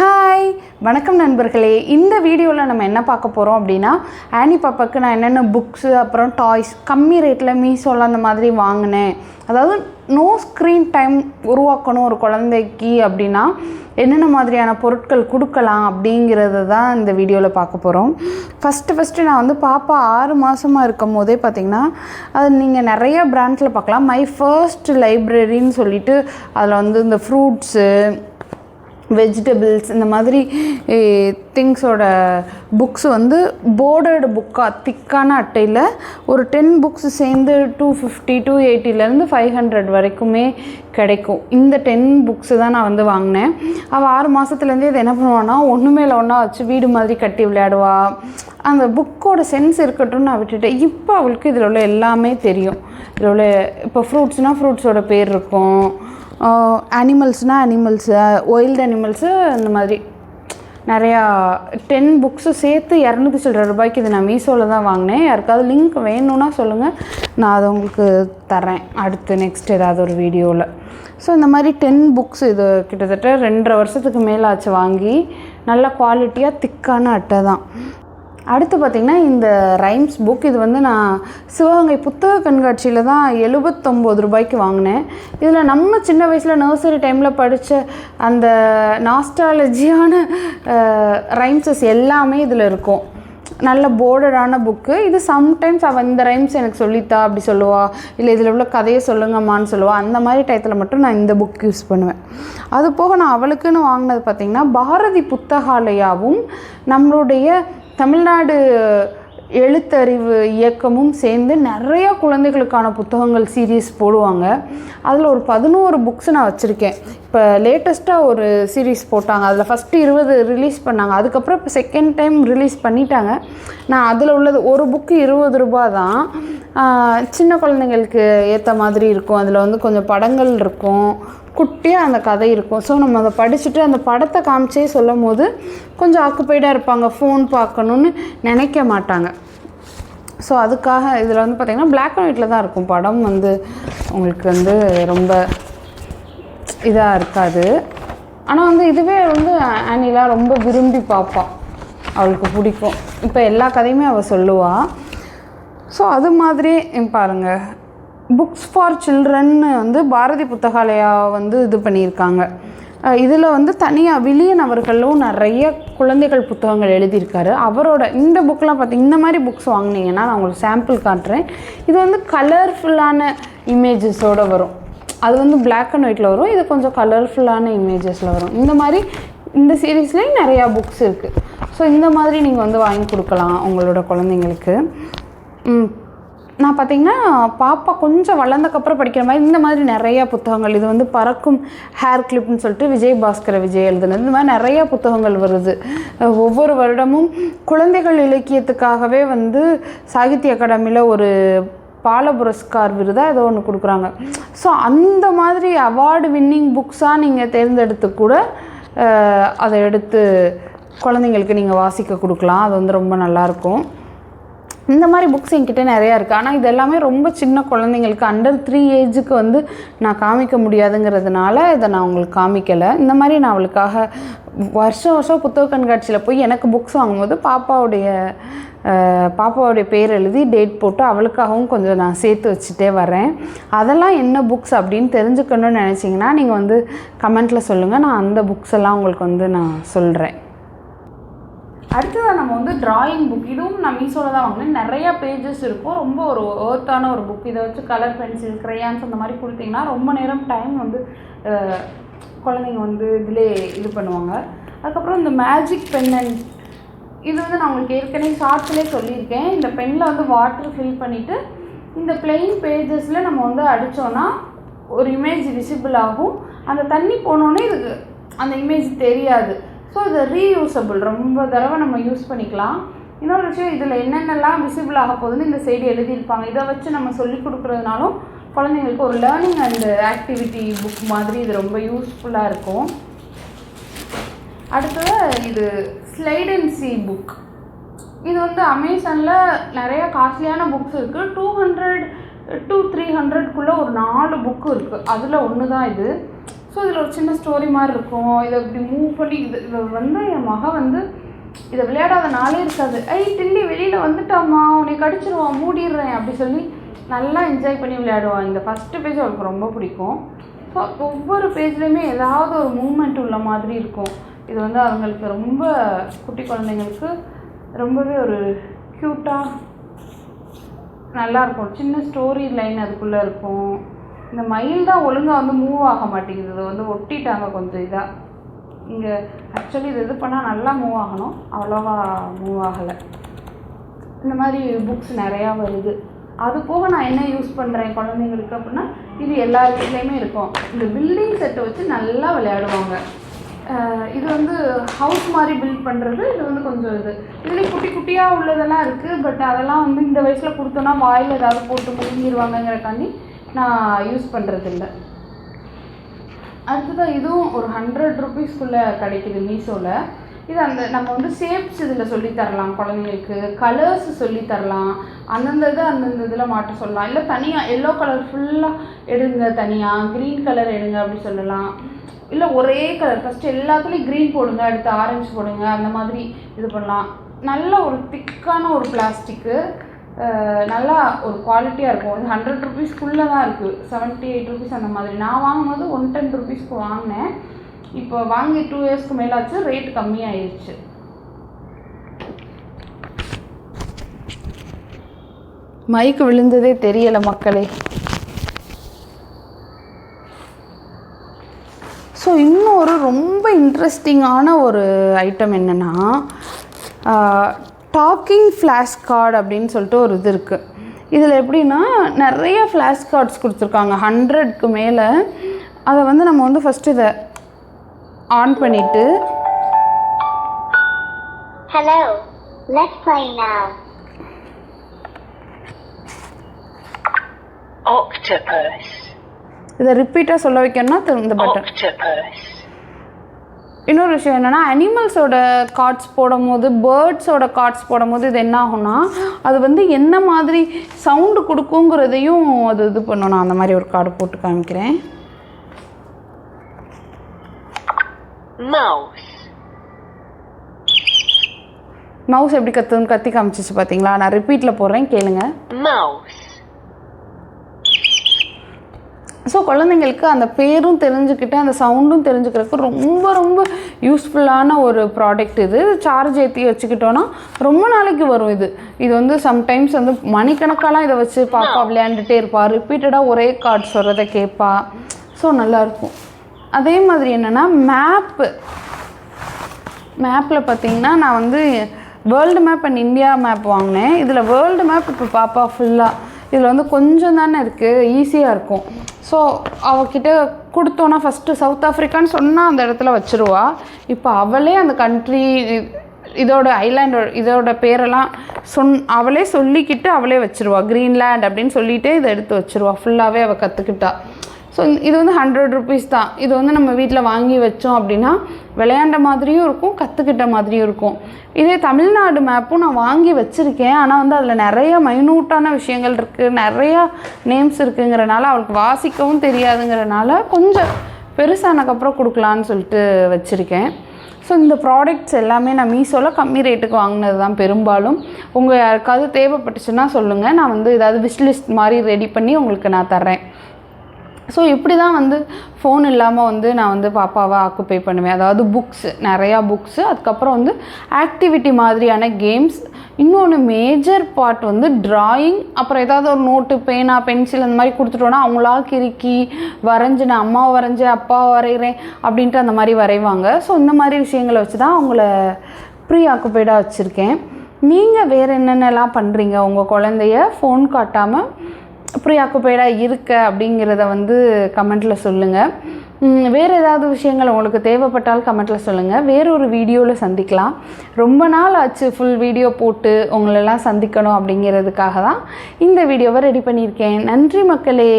Hi வணக்கம் நண்பர்களே. இந்த வீடியோவில் நம்ம என்ன பார்க்க போகிறோம் அப்படின்னா ஆனி பாப்பாவுக்கு நான் என்னென்ன புக்ஸு அப்புறம் டாய்ஸ் கம்மி ரேட்டில் மீஷோவில் அந்த மாதிரி வாங்கினேன். அதாவது நோ ஸ்க்ரீன் டைம் உருவாக்கணும் ஒரு குழந்தைக்கு அப்படின்னா என்னென்ன மாதிரியான பொருட்கள் கொடுக்கலாம் அப்படிங்கிறத தான் இந்த வீடியோவில் பார்க்க போகிறோம் ஃபஸ்ட்டு ஃபஸ்ட்டு நான் வந்து பாப்பா ஆறு மாதமாக இருக்கும் போதே பார்த்திங்கன்னா அது நீங்கள் நிறைய பிராண்ட்ஸில் பார்க்கலாம். மை ஃபர்ஸ்ட் லைப்ரரின்னு சொல்லிட்டு அதில் வந்து இந்த ஃப்ரூட்ஸு வெஜிடபிள்ஸ் இந்த மாதிரி திங்ஸோட புக்ஸ் வந்து போர்டர்டு புக்காக திக்கான அட்டையில் ஒரு டென் புக்ஸ் சேர்ந்து டூ ஃபிஃப்டி டூ எயிட்டிலேருந்து ஃபைவ் ஹண்ட்ரட் வரைக்குமே கிடைக்கும். இந்த டென் புக்ஸு தான் நான் வந்து வாங்கினேன். அவள் ஆறு மாதத்துலேருந்தே இது என்ன பண்ணுவான்னா ஒன்று மேலே ஒன்றா வச்சு வீடு மாதிரி கட்டி விளையாடுவா. அந்த புக்கோட சென்ஸ் இருக்கட்டும் நான் விட்டுட்டேன். இப்போ அவளுக்கு இதில் உள்ள எல்லாமே தெரியும். இதில் உள்ள இப்போ ஃப்ரூட்ஸ்னால் ஃப்ரூட்ஸோட பேர் இருக்கும். அனிமல்ஸ்னால் அனிமல்ஸு ஒயில்டு அனிமல்ஸு இந்த மாதிரி. நிறையா டென் புக்ஸு சேர்த்து இரநூத்தி சில்லற ரூபாய்க்கு இது நான் மீஷோவில் தான் வாங்கினேன். யாருக்காவது லிங்க் வேணும்னா சொல்லுங்கள் நான் அதை உங்களுக்கு தரேன் அடுத்து நெக்ஸ்ட் ஏதாவது ஒரு வீடியோவில் ஸோ இந்த மாதிரி டென் புக்ஸ் இது கிட்டத்தட்ட ரெண்டரை வருஷத்துக்கு மேலே ஆச்சு வாங்கி. நல்ல குவாலிட்டியாக திக்கான அட்டை தான். அடுத்து பார்த்திங்கன்னா இந்த ரைம்ஸ் புக் இது வந்து நான் சிவகங்கை புத்தக கண்காட்சியில் தான் எழுபத்தொம்போது ரூபாய்க்கு வாங்கினேன். இதில் நம்ம சின்ன வயசில் நர்சரி டைமில் படித்த அந்த நாஸ்டாலஜியான ரைம்ஸஸ் எல்லாமே இதில் இருக்கும். நல்ல போர்டடான புக்கு இது சம்டைம்ஸ் அவள் இந்த ரைம்ஸ் எனக்கு சொல்லித்தா அப்படி சொல்லுவா. இல்லை இதில் உள்ள கதையை சொல்லுங்கம்மான்னு சொல்லுவா. அந்த மாதிரி டயத்தில் மட்டும் நான் இந்த புக் யூஸ் பண்ணுவேன். அது போக நான் அவளுக்குன்னு வாங்கினது பார்த்திங்கன்னா பாரதி புத்தகாலயாவும் நம்மளுடைய தமிழ்நாடு எழுத்தறிவு இயக்கமும் சேர்ந்து நிறைய குழந்தைகளுக்கான புத்தகங்கள் சீரீஸ் போடுவாங்க. அதில் ஒரு பதினோரு புக்ஸ் நான் வச்சுருக்கேன். இப்போ லேட்டஸ்ட்டாக ஒரு சீரீஸ் போட்டாங்க. அதில் ஃபஸ்ட்டு இருபது ரிலீஸ் பண்ணாங்க. அதுக்கப்புறம் இப்போ செகண்ட் டைம் ரிலீஸ் பண்ணிட்டாங்க. நான் அதில் உள்ளது ஒரு புக்கு இருபது ரூபா தான். சின்ன குழந்தைங்களுக்கு ஏற்ற மாதிரி இருக்கும். அதில் வந்து கொஞ்சம் படங்கள் இருக்கும். குட்டியாக அந்த கதை இருக்கும். ஸோ நம்ம அதை படிச்சுட்டு அந்த படத்தை காமிச்சே சொல்லும் போது கொஞ்சம் ஆக்குப்பைடாக இருப்பாங்க. ஃபோன் பார்க்கணுன்னு நினைக்க மாட்டாங்க. ஸோ அதுக்காக இதில் வந்து பார்த்திங்கன்னா பிளாக் அண்ட் ஒயிட்டில் தான் இருக்கும். படம் வந்து உங்களுக்கு வந்து ரொம்ப இதாக இருக்காது. ஆனால் வந்து இதுவே வந்து ஆனிலாம் ரொம்ப விரும்பி பார்ப்பாள் அவளுக்கு பிடிக்கும். இப்போ எல்லா கதையுமே அவள் சொல்லுவாள் ஸோ அது மாதிரி பாருங்கள் புக்ஸ் ஃபார் சில்ட்ரன்னு வந்து பாரதி புத்தகாலயா வந்து இது பண்ணியிருக்காங்க. இதில் வந்து தனியாக வில்லியன் அவர்களும் நிறைய குழந்தைகள் புத்தகங்கள் எழுதியிருக்காரு. அவரோட இந்த புக்கெலாம் பார்த்தீங்கன்னா இந்த மாதிரி புக்ஸ் வாங்கினீங்கன்னா நான் உங்களுக்கு சாம்பிள் காட்டுறேன். இது வந்து கலர்ஃபுல்லான இமேஜஸோடு வரும். அது வந்து பிளாக் அண்ட் ஒயிட்டில் வரும். இது கொஞ்சம் கலர்ஃபுல்லான இமேஜஸில் வரும். இந்த மாதிரி இந்த சீரீஸ்லேயும் நிறையா புக்ஸ் இருக்குது ஸோ இந்த மாதிரி நீங்கள் வந்து வாங்கி கொடுக்கலாம் உங்களோட குழந்தைங்களுக்கு. நான் பார்த்தீங்கன்னா பாப்பா கொஞ்சம் வளர்ந்தக்கப்புறம் படிக்கிற மாதிரி இந்த மாதிரி நிறையா புத்தகங்கள். இது வந்து பறக்கும் ஹேர் கிளிப்னு சொல்லிட்டு விஜய் பாஸ்கர விஜய் எழுதுனது இந்த மாதிரி நிறையா புத்தகங்கள் வருது. ஒவ்வொரு வருடமும் குழந்தைகள் இலக்கியத்துக்காகவே வந்து சாகித்ய அகாடமியில் ஒரு பால புரஸ்கார் விருதாக ஏதோ ஒன்று கொடுக்குறாங்க. ஸோ அந்த மாதிரி அவார்டு வின்னிங் புக்ஸாக நீங்கள் தேர்ந்தெடுத்து கூட அதை எடுத்து குழந்தைங்களுக்கு நீங்கள் வாசிக்க கொடுக்கலாம். அது வந்து ரொம்ப நல்லாயிருக்கும் இந்த மாதிரி புக்ஸ் என்கிட்ட நிறையா இருக்குது ஆனால் இது எல்லாமே ரொம்ப சின்ன குழந்தைங்களுக்கு அண்டர் த்ரீ ஏஜுக்கு வந்து நான் காமிக்க முடியாதுங்கிறதுனால இதை நான் உங்களுக்கு காமிக்கலை. இந்த மாதிரி நான் அவளுக்காக வருஷம் வருஷம் புத்தக கண்காட்சியில் போய் எனக்கு புக்ஸ் வாங்கும்போது பாப்பாவுடைய பாப்பாவுடைய பேர் எழுதி டேட் போட்டு அவளுக்காகவும் கொஞ்சம் நான் சேர்த்து வச்சுட்டே வரேன். அதெல்லாம் என்ன புக்ஸ் அப்படின்னு தெரிஞ்சுக்கணும்னு நினச்சிங்கன்னா நீங்கள் வந்து கமெண்ட்டில் சொல்லுங்கள் நான் அந்த புக்ஸ் எல்லாம் உங்களுக்கு வந்து நான் சொல்கிறேன் அடுத்ததாக நம்ம வந்து ட்ராயிங் புக் இதுவும் நான் மீஷோவில் தான் வாங்கினேன். நிறையா பேஜஸ் இருக்கும். ரொம்ப ஒரு ஏர்த்தான ஒரு புக் இதை வச்சு கலர் பென்சில் க்ரையான்ஸ் அந்த மாதிரி கொடுத்தீங்கன்னா ரொம்ப நேரம் டைம் வந்து குழந்தைங்க வந்து இதிலே இது பண்ணுவாங்க. அதுக்கப்புறம் இந்த மேஜிக் பென் அண்ட் இது வந்து நான் உங்களுக்கு ஏற்கனவே ஷார்ட்ஸ்லேயே சொல்லியிருக்கேன். இந்த பெனில் வந்து வாட்டர் ஃபில் பண்ணிவிட்டு இந்த பிளெயின் பேஜஸில் நம்ம வந்து அடித்தோன்னா ஒரு இமேஜ் விசிபிள் ஆகும். அந்த தண்ணி போனோன்னே இதுக்கு அந்த இமேஜ் தெரியாது. ஸோ இது ரீயூசபிள் ரொம்ப தடவை நம்ம யூஸ் பண்ணிக்கலாம். இன்னொரு விஷயம் இதில் என்னென்னலாம் விசிபிள் ஆக போகுதுன்னு இந்த சைடு எழுதியிருப்பாங்க. இதை வச்சு நம்ம சொல்லி கொடுக்குறதுனாலும் குழந்தைங்களுக்கு ஒரு லேர்னிங் அண்ட் ஆக்டிவிட்டி புக் மாதிரி இது ரொம்ப யூஸ்ஃபுல்லாக இருக்கும். அடுத்தது இது ஸ்லைட் அண்ட் சி புக் இது வந்து அமேசானில் நிறையா காஸ்ட்லியான புக்ஸ் இருக்குது டூ ஹண்ட்ரட் டூ த்ரீ ஹண்ட்ரட்குள்ளே ஒரு நாலு புக்கு இருக்குது அதில் ஒன்று தான் இது. ஸோ இதில் ஒரு சின்ன ஸ்டோரி மாதிரி இருக்கும். இதை இப்படி மூவ் பண்ணி இது இதை வந்து என் மகன் வந்து இதை விளையாடாத நாளே இருக்காது. ஐ டில்லி வெளியில் வந்துட்டாம்மா. உன்னை கடிச்சிருவான் மூடிடுறேன். அப்படி சொல்லி நல்லா என்ஜாய் பண்ணி விளையாடுவான் இந்த ஃபஸ்ட்டு பேஜ் அவளுக்கு ரொம்ப பிடிக்கும். ஸோ ஒவ்வொரு பேஜ்லேயுமே ஏதாவது ஒரு மூமெண்ட் உள்ள மாதிரி இருக்கும். இது வந்து அவங்களுக்கு ரொம்ப குட்டி குழந்தைங்களுக்கு ரொம்பவே ஒரு க்யூட்டாக நல்லா இருக்கும். சின்ன ஸ்டோரி லைன் அதுக்குள்ளே இருக்கும். இந்த மயில் தான் ஒழுங்காக வந்து மூவ் ஆக மாட்டேங்குது. இது வந்து ஒட்டிட்டாங்க கொஞ்சம் இதாக இங்கே ஆக்சுவலி இது இது பண்ணால் நல்லா மூவ் ஆகணும். அவ்வளோவா மூவ் ஆகலை. இந்த மாதிரி புக்ஸ் நிறையா வருது. அது போக நான் என்ன யூஸ் பண்ணுறேன் குழந்தைங்களுக்கு அப்படின்னா இது எல்லா வீட்லேயுமே இருக்கும். இந்த பில்டிங் செட்டை வச்சு நல்லா விளையாடுவாங்க. இது வந்து ஹவுஸ் மாதிரி பில்ட் பண்ணுறது இது வந்து கொஞ்சம் இது. இதுலேயும் குட்டி குட்டியாக உள்ளதெல்லாம் இருக்குது பட் அதெல்லாம் வந்து இந்த வயசில் கொடுத்தோன்னா வாயில் ஏதாவது போட்டு முழுங்கிடுவாங்கங்கிறக்காண்டி நான் யூஸ் பண்ணுறதில்ல அடுத்ததாக இதுவும் ஒரு ஹண்ட்ரட் ருபீஸ்க்குள்ளே கிடைக்குது மீஷோவில் இது அந்த நம்ம வந்து ஷேப்ஸ் இதில் சொல்லி தரலாம். குழந்தைங்களுக்கு கலர்ஸ் சொல்லி தரலாம். அந்தந்த இது அந்தந்த இதில் மாட்ட சொல்லலாம். இல்லை தனியாக எல்லோ கலர் ஃபுல்லாக எடுங்க தனியாக க்ரீன் கலர் எடுங்க அப்படி சொல்லலாம். இல்லை ஒரே கலர் ஃபஸ்ட்டு எல்லாத்துலேயும் க்ரீன் போடுங்க அடுத்து ஆரஞ்சு போடுங்க அந்த மாதிரி இது பண்ணலாம். நல்ல ஒரு திக்கான ஒரு பிளாஸ்டிக்கு நல்லா ஒரு குவாலிட்டியாக இருக்கும். ஒரு ஹண்ட்ரட் ருபீஸ்க்குள்ளே தான் இருக்குது செவன்ட்டி எயிட் ருபீஸ் அந்த மாதிரி. நான் வாங்கும்போது ஒன் டென் ருபீஸ்க்கு வாங்கினேன். இப்போ வாங்கி டூ இயர்ஸ்க்கு மேலே ரேட் கம்மியாயிருச்சு. மைக்கு விழுந்ததே தெரியலை மக்களே. ஸோ இன்னொரு ரொம்ப இன்ட்ரெஸ்டிங்கான ஒரு ஐட்டம் என்னென்னா டாக்கிங் ஃப்ளாஷ் கார்டு அப்படின்னு சொல்லிட்டு ஒரு இது இருக்குது இதில் எப்படின்னா நிறைய ஃப்ளாஷ் கார்ட்ஸ் கொடுத்துருக்காங்க ஹண்ட்ரட்க்கு மேலே அதை வந்து நம்ம வந்து ஃபஸ்ட்டு இதை ஆன் பண்ணிவிட்டு let's play now. Octopus. இதை ரிப்பீட்டாக சொல்ல வைக்கணும்னா இந்த பட்டன். இன்னொரு விஷயம் என்னென்னா அனிமல்ஸோட கார்ட்ஸ் போடும்போது பேர்ட்ஸோட கார்ட்ஸ் போடும்போது இது என்ன ஆகும்னா அது வந்து என்ன மாதிரி சவுண்டு கொடுக்குங்கிறதையும் அது இது பண்ணும் நான் அந்த மாதிரி ஒரு கார்டு போட்டு காமிக்கிறேன். மவுஸ் எப்படி கத்துன்னு கத்தி காமிச்சிச்சு பார்த்தீங்களா நான் ரிப்பீட்டில் போடுறேன் கேளுங்க Mouse. ஸோ குழந்தைங்களுக்கு அந்த பேரும் தெரிஞ்சுக்கிட்டு அந்த சவுண்டும் தெரிஞ்சுக்கிறதுக்கு ரொம்ப ரொம்ப யூஸ்ஃபுல்லான ஒரு ப்ராடக்ட் இது. சார்ஜ் ஏற்றி வச்சுக்கிட்டோன்னா ரொம்ப நாளைக்கு வரும் இது. இது வந்து சம்டைம்ஸ் வந்து மணிக்கணக்காலாம் இதை வச்சு பாப்பா விளையாண்டுட்டே இருப்பா. ரிப்பீட்டடாக ஒரே கார்ட்ஸ் வர்றதை கேட்பா. ஸோ நல்லாயிருக்கும் அதே மாதிரி என்னென்னா மேப்பு மேப்பில் பார்த்தீங்கன்னா நான் வந்து world map and India map வாங்கினேன். இதில் வேர்ல்டு மேப் இப்போ பாப்பா ஃபுல்லாக இதில் வந்து கொஞ்சம் தானே இருக்குது ஈஸியாக இருக்கும். ஸோ அவகிட்ட கொடுத்தோன்னா ஃபஸ்ட்டு சவுத் ஆஃப்ரிக்கான்னு சொன்னால் அந்த இடத்துல வச்சுருவா. இப்போ அவளே அந்த கண்ட்ரி இதோட ஐலாண்டோட இதோட பேரெல்லாம் சொன் அவளே சொல்லிக்கிட்டு அவளே வச்சுருவா. க்ரீன்லேண்ட் அப்படின்னு சொல்லிட்டு இதை எடுத்து வச்சுருவா. ஃபுல்லாகவே அவள் கற்றுக்கிட்டா ஸோ இது வந்து ஹண்ட்ரட் ருபீஸ் தான். இது வந்து நம்ம வீட்டில் வாங்கி வச்சோம் அப்படின்னா விளையாண்ட மாதிரியும் இருக்கும் கற்றுக்கிட்ட மாதிரியும் இருக்கும். இதே தமிழ்நாடு மேப்பும் நான் வாங்கி வச்சுருக்கேன். ஆனால் வந்து அதில் நிறைய மைனூட்டான விஷயங்கள் இருக்குது நிறையா நேம்ஸ் இருக்குங்கிறனால அவளுக்கு வாசிக்கவும் தெரியாதுங்கிறனால கொஞ்சம் பெருசானக்கப்புறம் கொடுக்கலான்னு சொல்லிட்டு வச்சுருக்கேன். ஸோ இந்த ப்ராடக்ட்ஸ் எல்லாமே நான் மீஷோவில் கம்மி ரேட்டுக்கு வாங்கினது தான் பெரும்பாலும். உங்கள் யாருக்காவது தேவைப்பட்டுச்சுன்னா சொல்லுங்கள் நான் வந்து ஏதாவது விஷ்லிஸ்ட் மாதிரி ரெடி பண்ணி உங்களுக்கு நான் தர்றேன். ஸோ இப்படி தான் வந்து ஃபோன் இல்லாமல் வந்து நான் வந்து பாப்பாவை ஆக்குப்பை பண்ணுவேன். அதாவது புக்ஸ் நிறையா புக்ஸு அதுக்கப்புறம் வந்து ஆக்டிவிட்டி மாதிரியான கேம்ஸ் இன்னொன்று மேஜர் பார்ட் வந்து ட்ராயிங் அப்புறம் ஏதாவது ஒரு நோட்டு பேனா பென்சில் அந்த மாதிரி கொடுத்துட்டோன்னா அவங்களா கிறுக்கி வரைஞ்சி நான் அம்மாவை வரைஞ்சேன் அப்பாவை வரைகிறேன் அப்படின்ட்டு அந்த மாதிரி வரைவாங்க. ஸோ இந்த மாதிரி விஷயங்களை வச்சு தான் அவங்கள ப்ரீ ஆக்குப்பைடாக வச்சுருக்கேன். நீங்கள் வேறு என்னென்னலாம் பண்ணுறீங்க உங்கள் குழந்தைய ஃபோன் காட்டாமல் ப்ரீ ஆக்குப்பைடாக இருக்க அப்படிங்கிறத வந்து கமெண்ட்டில் சொல்லுங்கள் வேறு ஏதாவது விஷயங்கள் உங்களுக்கு தேவைப்பட்டால் கமெண்ட்டில் சொல்லுங்கள் வேறொரு வீடியோவில் சந்திக்கலாம். ரொம்ப நாள் ஆச்சு ஃபுல் வீடியோ போட்டு உங்களெல்லாம் சந்திக்கணும் அப்படிங்கிறதுக்காக தான் இந்த வீடியோவை ரெடி பண்ணியிருக்கேன். நன்றி மக்களே.